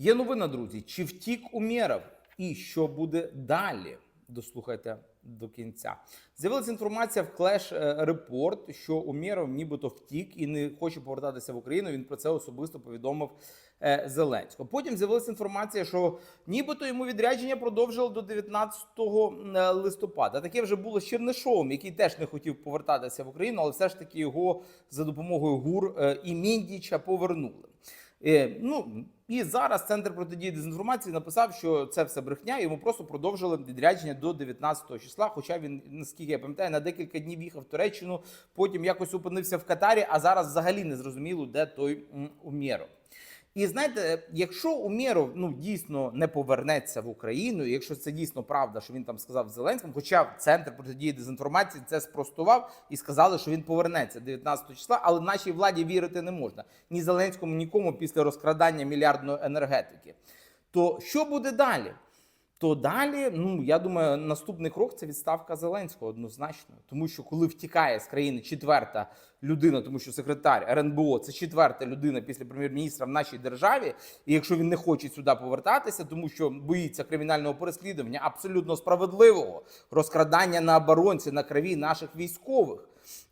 Є новина, друзі. Чи втік Умєров? І що буде далі? Дослухайте до кінця. З'явилася інформація в Clash е, Report, що Умєров нібито втік і не хоче повертатися в Україну. Він про це особисто повідомив е, Зеленського. Потім з'явилася інформація, що нібито йому відрядження продовжили до 19 е, листопада. Таке вже було з Чернишовим, який теж не хотів повертатися в Україну, але все ж таки його за допомогою ГУР і Міндіча повернули. Е, ну і зараз центр протидії дезінформації написав, що це все брехня. Йому просто продовжили відрядження до 19 числа. Хоча він, наскільки я пам'ятаю, на декілька днів їхав в Туреччину, потім якось опинився в Катарі, а зараз взагалі не зрозуміло, де той м, Умєров. І знаєте, якщо Умєров ну дійсно не повернеться в Україну, якщо це дійсно правда, що він там сказав Зеленському, хоча центр протидії дезінформації це спростував і сказали, що він повернеться 19 числа, але нашій владі вірити не можна ні Зеленському, нікому після розкрадання мільярдної енергетики. То що буде далі? То далі, ну я думаю, наступний крок це відставка Зеленського однозначно, тому що коли втікає з країни четверта людина, тому що секретар РНБО це четверта людина після прем'єр-міністра в нашій державі, і якщо він не хоче сюди повертатися, тому що боїться кримінального переслідування абсолютно справедливого розкрадання на оборонці на крові наших військових.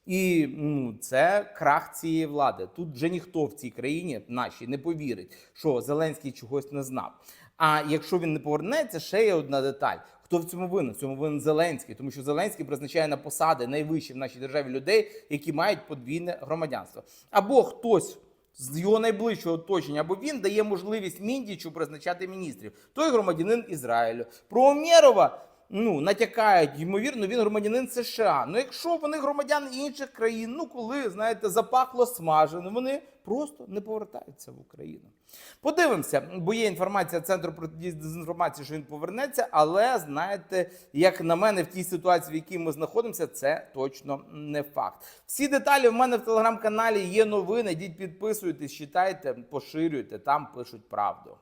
І ну, це крах цієї влади. Тут вже ніхто в цій країні нашій не повірить, що Зеленський чогось не знав. А якщо він не повернеться, ще є одна деталь. Хто в цьому винен? В цьому винен Зеленський, тому що Зеленський призначає на посади найвищі в нашій державі людей, які мають подвійне громадянство. Або хтось з його найближчого оточення, або він дає можливість Міндічу призначати міністрів. Той громадянин Ізраїлю. Про Омєрова ну, натякають, ймовірно, він громадянин США. Ну, якщо вони громадяни інших країн, ну коли, знаєте, запахло смажено, вони просто не повертаються в Україну. Подивимося, бо є інформація Центру протидії дезінформації, що він повернеться, але знаєте, як на мене, в тій ситуації, в якій ми знаходимося, це точно не факт. Всі деталі в мене в телеграм-каналі є новини. Йдіть, підписуйтесь, читайте, поширюйте, там пишуть правду.